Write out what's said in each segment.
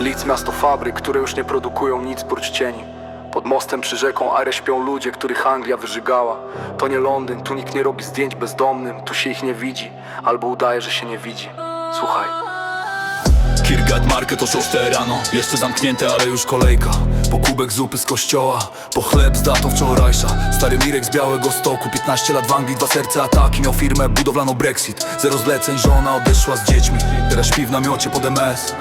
Leeds miasto fabryk, które już nie produkują nic prócz cieni. Pod mostem przy rzeką Are śpią ludzie, których Anglia wyżygała. To nie Londyn, tu nikt nie robi zdjęć bezdomnym Tu się ich nie widzi, albo udaje, że się nie widzi. Słuchaj. Kirgat Market o 6 rano. Jeszcze zamknięte, ale już kolejka. Po kubek zupy z kościoła Po chleb z datą wczorajsza. Stary Mirek z Białego Stoku 15 lat w Anglii, dwa serce ataki. Miał firmę budowlaną Brexit. Zero zleceń, żona odeszła z dziećmi. Teraz śpi w namiocie pod MS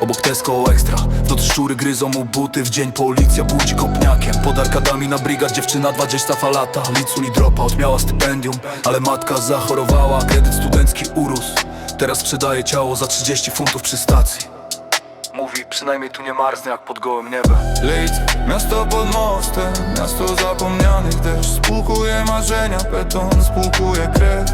Obok Tesco Extra. W nocy szczury gryzą mu buty W dzień policja budzi kopniakiem. Pod arkadami na brigad dziewczyna 20 lata Licu li dropa, odmiała stypendium Ale matka zachorowała, kredyt studencki urósł. Teraz sprzedaje ciało za 30 funtów przy stacji. Mówi, przynajmniej tu nie marznie jak pod gołym niebem. Leeds, miasto pod mostem Miasto zapomnianych deszcz Spłukuje marzenia, beton spłukuje krew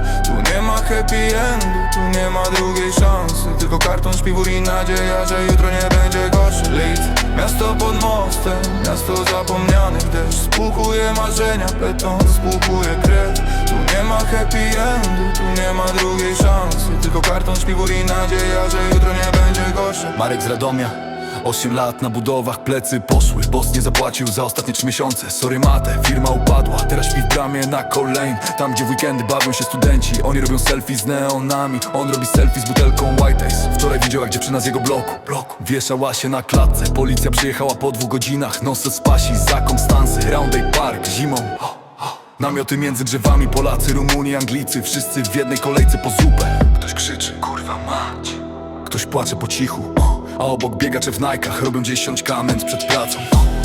happy endu, tu nie ma drugiej szansy. Tylko karton, śpiwór i nadzieja, że jutro nie będzie gorsze Leeds, miasto pod mostem Miasto zapomnianych deszcz Spłukuje marzenia, beton spłukuje krew. Tu nie ma happy endu, tu nie ma drugiej szansy. Tylko karton, śpiwór i nadzieja, że jutro nie będzie gorsze Marek z Radomia 8 lat na budowach, plecy poszły Boss nie zapłacił za ostatnie 3 miesiące. Sorry mate, firma upadła. Teraz śpi w bramie na kolejn Tam gdzie w weekendy bawią się studenci. Oni robią selfie z neonami. On robi selfie z butelką White Wczoraj widział jak dziewczyna z jego bloku, bloku. Wieszała się na klatce. Policja przyjechała po dwóch godzinach. Nosy z pasi za Konstancy Roundey Park zimą. Namioty między drzewami. Polacy, Rumuni, Anglicy. Wszyscy w jednej kolejce po zupę. Ktoś krzyczy, kurwa mać. Ktoś płacze po cichu, a obok biegacze w najkach robią dziesiąć kament przed pracą.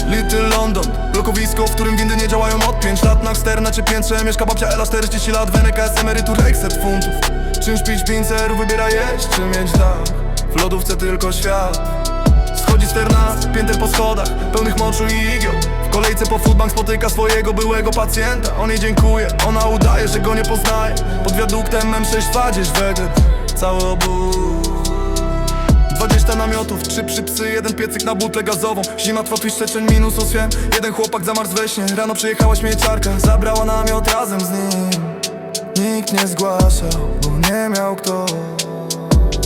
Little London, blokowisko, w którym windy nie działają od 5 lat. Na sterna czy piętrze mieszka babcia Ela 40 lat. Wenek z emerytur ekset funtów. Czym śpić pincerów, wybiera jeść czy mieć dach. W lodówce tylko świat. Schodzi sterna, pięter po schodach Pełnych moczu i igieł. W kolejce po foodbank spotyka swojego byłego pacjenta. On jej dziękuje, ona udaje, że go nie poznaje. Pod wiaduktem M6 wadzieś weget Cały obóz 20 namiotów, trzy przy psy, jeden piecyk na butlę gazową. Zima trwa tu styczeń, minus osiem. Jeden chłopak zamarzł we śnie. Rano przyjechała śmieciarka, zabrała namiot razem z nim. Nikt nie zgłaszał, bo nie miał kto.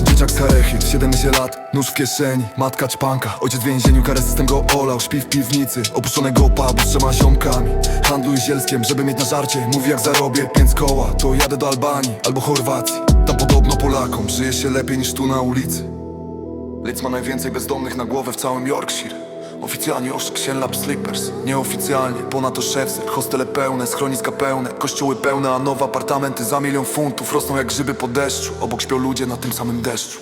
Dzieciak z Harechy, 17 lat, nóż w kieszeni, matka czpanka Ojciec w więzieniu, karę system go olał, śpi w piwnicy Opuszczonego pubu z trzema ziomkami. Handluj zielskiem, żeby mieć na żarcie. Mówi jak zarobię pięć koła, to jadę do Albanii albo Chorwacji. Tam podobno Polakom żyje się lepiej niż tu na ulicy Leeds ma najwięcej bezdomnych na głowę w całym Yorkshire. Oficjalnie oszczek się lap slippers. Nieoficjalnie, ponadto szefser Hostele pełne, schroniska pełne Kościoły pełne, a nowe apartamenty za milion funtów Rosną jak grzyby po deszczu. Obok śpią ludzie na tym samym deszczu.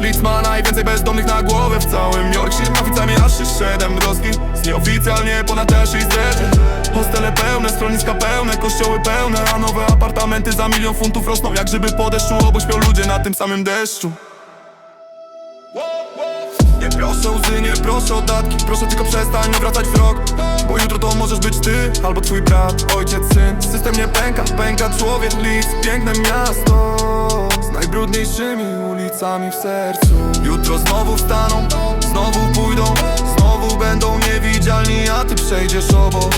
Leeds ma najwięcej bezdomnych na głowę w całym Yorkshire. Oficjalnie aż 7 droski Z nieoficjalnie ponad też i zderzy Hostele pełne, schroniska pełne, kościoły pełne A nowe apartamenty za milion funtów rosną jak grzyby po deszczu. Obok śpią ludzie na tym samym deszczu proszę o datki Proszę tylko przestań nie wracać rok Bo jutro to możesz być ty albo twój brat, ojciec, syn. System nie pęka, pęka człowiek, list Piękne miasto. Z najbrudniejszymi ulicami w sercu. Jutro znowu wstaną, znowu pójdą Znowu będą niewidzialni, a ty przejdziesz obok.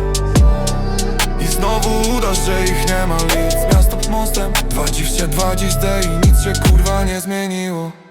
I znowu udasz, że ich nie ma Leeds Miasto pod mostem 22 dziś day i nic się kurwa nie zmieniło